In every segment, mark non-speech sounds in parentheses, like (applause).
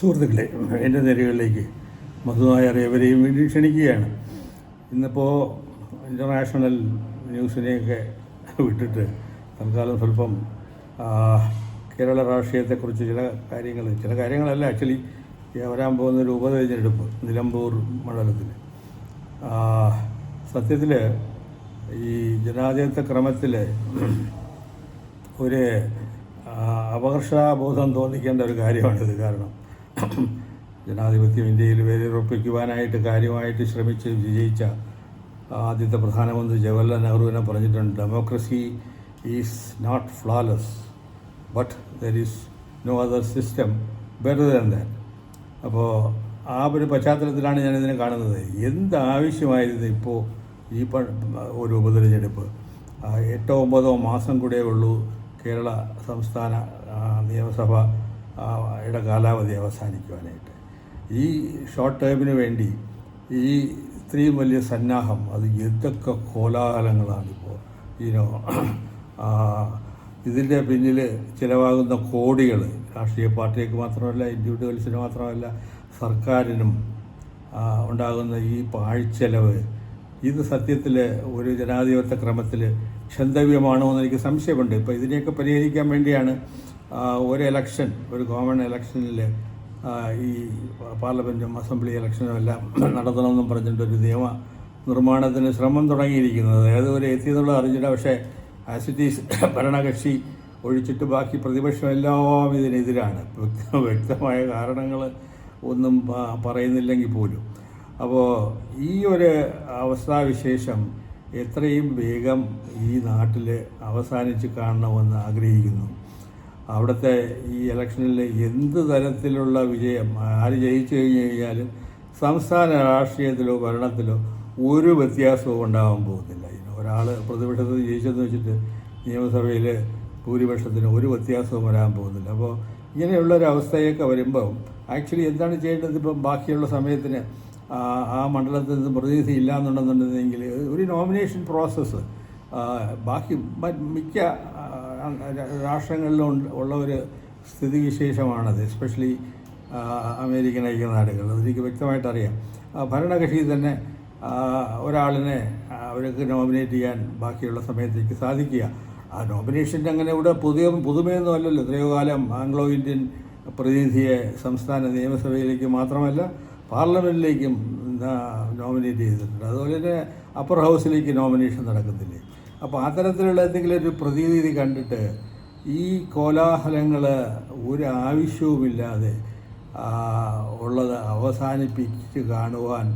സുഹൃത്തുക്കളെ എന്റെ നിരകളിലേക്ക് മധുനായർ ഏവരെയും വേണ്ടി ക്ഷണിക്കുകയാണ്. ഇന്നിപ്പോൾ ഇന്റർനാഷണൽ ന്യൂസിനെയൊക്കെ വിട്ടിട്ട് തൽക്കാലം സ്വല്പം കേരള രാഷ്ട്രീയത്തെക്കുറിച്ച് ചില കാര്യങ്ങൾ ചില കാര്യങ്ങളല്ല ആക്ച്വലി വരാൻ പോകുന്ന ഒരു ഉപതെരഞ്ഞെടുപ്പ് നിലമ്പൂർ മണ്ഡലത്തിൽ സത്യത്തിൽ ഈ ജനാധിപത്യ ക്രമത്തിൽ ഒരു അപകർഷബോധം തോന്നിക്കേണ്ട ഒരു കാര്യമാണിത്. കാരണം ജനാധിപത്യം ഇന്ത്യയിൽ വേരുറപ്പിക്കുവാനായിട്ട് കാര്യമായിട്ട് ശ്രമിച്ച് വിജയിച്ച ആദ്യത്തെ പ്രധാനമന്ത്രി ജവഹർലാൽ നെഹ്റുവിനെ പറഞ്ഞിട്ടുണ്ട് democracy is not flawless but there is no other system better than that അപ്പോൾ ആ ഒരു പശ്ചാത്തലത്തിലാണ് ഞാനിതിനെ കാണുന്നത്. എന്ത് ആവശ്യമായിരുന്നു ഇപ്പോൾ ഈ ഒരു ഉപതെരഞ്ഞെടുപ്പ്? എട്ടോ ഒമ്പതോ മാസം കൂടെ ഉള്ളൂ കേരള സംസ്ഥാന നിയമസഭ യുടെ കാലാവധി അവസാനിക്കുവാനായിട്ട്. ഈ ഷോർട്ട് ടേമിന് വേണ്ടി ഈ ഇത്രയും വലിയ സന്നാഹം അത് എന്തൊക്കെ കോലാഹലങ്ങളാണിപ്പോൾ ഈനോ ഇതിന്റെ പിന്നിൽ ചിലവാകുന്ന കോടികൾ രാഷ്ട്രീയ പാർട്ടിക്ക് മാത്രമല്ല ഇൻഡിവിജ്വൽസിന് മാത്രമല്ല സർക്കാരിനും ഉണ്ടാകുന്ന ഈ പാഴ്ചെലവ് ഇത് സത്യത്തിൽ ഒരു ജനാധിപത്യ ക്രമത്തിൽ ക്ഷന്തവ്യമാണോ എന്ന് എനിക്ക് സംശയമുണ്ട്. ഇപ്പോൾ ഇതിനെയൊക്കെ പരിഹരിക്കാൻ വേണ്ടിയാണ് ഒരു ഇലക്ഷൻ ഒരു കോമൺ ഇലക്ഷനിൽ ഈ പാർലമെന്റും അസംബ്ലി ഇലക്ഷനും എല്ലാം (clears throat) നടത്തണമെന്നും പറഞ്ഞിട്ടൊരു നിയമ നിർമ്മാണത്തിന് ശ്രമം തുടങ്ങിയിരിക്കുന്നത്. ഏത് എത്തിയെന്നുള്ളത് അറിഞ്ഞിട്ട് പക്ഷേ ആസ് ഇറ്റ് ഈസ് ഭരണകക്ഷി ഒഴിച്ചിട്ട് ബാക്കി പ്രതിപക്ഷം എല്ലാം ഇതിനെതിരാണ്. വ്യക്തമായ കാരണങ്ങൾ ഒന്നും പറയുന്നില്ലെങ്കിൽ പോലും. അപ്പോൾ ഈ ഒരു അവസ്ഥാവിശേഷം എത്രയും വേഗം ഈ നാട്ടിൽ അവസാനിച്ച് കാണണമെന്ന് ആഗ്രഹിക്കുന്നു. അവിടുത്തെ ഈ ഇലക്ഷനിൽ എന്ത് തരത്തിലുള്ള വിജയം ആര് ജയിച്ചു കഴിഞ്ഞു കഴിഞ്ഞാലും സംസ്ഥാന രാഷ്ട്രീയത്തിലോ ഭരണത്തിലോ ഒരു വ്യത്യാസവും ഉണ്ടാകാൻ പോകുന്നില്ല. ഒരാൾ പ്രതിപക്ഷത്തിൽ ജയിച്ചെന്ന് വെച്ചിട്ട് നിയമസഭയിൽ ഭൂരിപക്ഷത്തിന് ഒരു വ്യത്യാസവും വരാൻ പോകുന്നില്ല. അപ്പോൾ ഇങ്ങനെയുള്ളൊരവസ്ഥയൊക്കെ വരുമ്പോൾ ആക്ച്വലി എന്താണ് ചെയ്യേണ്ടത്? ഇപ്പം ബാക്കിയുള്ള സമയത്തിന് ആ മണ്ഡലത്തിൽ നിന്ന് പ്രതിനിധി ഇല്ലാന്നുണ്ടെന്നുണ്ടെങ്കിൽ ഒരു നോമിനേഷൻ പ്രോസസ്സ് ബാക്കി മിക്ക രാഷ്ട്രങ്ങളിലും ഉള്ള ഒരു സ്ഥിതിവിശേഷമാണത് എസ്പെഷ്യലി അമേരിക്കൻ ഐക്യനാടുകൾ. അതെനിക്ക് വ്യക്തമായിട്ട് അറിയാം ഭരണകക്ഷി തന്നെ ഒരാളിനെ അവർക്ക് നോമിനേറ്റ് ചെയ്യാൻ ബാക്കിയുള്ള സമയത്തേക്ക് സാധിക്കുക. ആ നോമിനേഷന്റെ അങ്ങനെ ഇവിടെ പുതിയ പുതുമയൊന്നും അല്ലല്ലോ. എത്രയോ കാലം ആംഗ്ലോ ഇന്ത്യൻ പ്രതിനിധിയെ സംസ്ഥാന നിയമസഭയിലേക്ക് മാത്രമല്ല പാർലമെന്റിലേക്കും നോമിനേറ്റ് ചെയ്തിട്ടുണ്ട്. അതുപോലെ തന്നെ അപ്പർ ഹൗസിലേക്ക് നോമിനേഷൻ നടക്കുന്നില്ലേ? അപ്പോൾ അത്തരത്തിലുള്ള എന്തെങ്കിലും ഒരു പ്രതിനിധി കണ്ടിട്ട് ഈ കോലാഹലങ്ങൾ ഒരു ആവശ്യവുമില്ലാതെ ഉള്ളത് അവസാനിപ്പിച്ച് കാണുവാൻ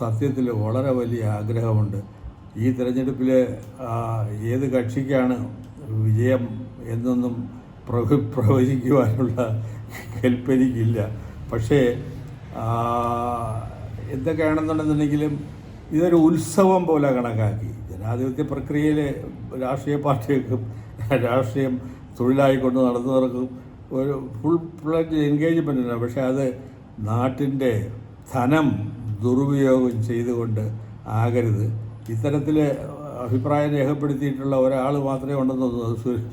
സത്യത്തിൽ വളരെ വലിയ ആഗ്രഹമുണ്ട്. ഈ തിരഞ്ഞെടുപ്പിൽ ഏത് കക്ഷിക്കാണ് വിജയം എന്നൊന്നും പ്രവ പ്രവചിക്കുവാനുള്ള കൽപ്പനിക്കില്ല പക്ഷേ എന്തൊക്കെയാണെന്നുണ്ടെന്നുണ്ടെങ്കിലും ഇതൊരു ഉത്സവം പോലെ കണക്കാക്കി. ജനാധിപത്യ പ്രക്രിയയിൽ രാഷ്ട്രീയ പാർട്ടികൾക്കും രാഷ്ട്രീയം തൊഴിലായി കൊണ്ട് നടന്നവർക്കും ഒരു ഫുൾ ഫ്ലഡ് എൻഗേജ്മെന്റ് ഉണ്ട് പക്ഷേ അത് നാട്ടിന്റെ ധനം ദുരുപയോഗം ചെയ്തുകൊണ്ട് ആകരുത്. ഇത്തരത്തിൽ അഭിപ്രായം രേഖപ്പെടുത്തിയിട്ടുള്ള ഒരാൾ മാത്രമേ ഉണ്ടെന്ന്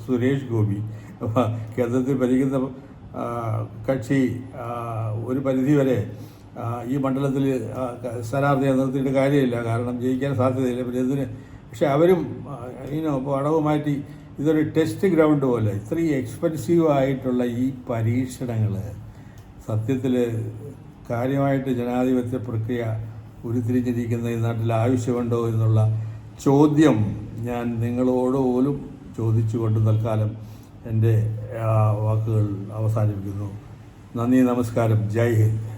സുരേഷ് ഗോപി. കേന്ദ്രത്തിൽ ഭരിക്കുന്ന കക്ഷി ഒരു പരിധിവരെ വരെ ഈ മണ്ഡലത്തിൽ സ്ഥാനാർത്ഥിയെ നിർത്തിയിട്ട് കാര്യമില്ല. കാരണം ജയിക്കാൻ സാധ്യതയില്ല. പിന്നെ ഇതിന് പക്ഷെ അവരും ഇനോ അടവ് മാറ്റി ഇതൊരു ടെസ്റ്റ് ഗ്രൗണ്ട് പോലെ. ഇത്രയും എക്സ്പെൻസീവ് ആയിട്ടുള്ള ഈ പരീക്ഷണങ്ങൾ സത്യത്തിൽ കാര്യമായിട്ട് ജനാധിപത്യ പ്രക്രിയ ഉരുത്തിരിഞ്ഞിരിക്കുന്ന ഈ നാട്ടിൽ ആവശ്യമുണ്ടോ എന്നുള്ള ചോദ്യം ഞാൻ നിങ്ങളോട് പോലും ചോദിച്ചുകൊണ്ട് തൽക്കാലം എന്റെ വാക്കുകൾ അവസാനിപ്പിക്കുന്നു. നന്ദി നമസ്കാരം. ജയ് ഹിന്ദ്.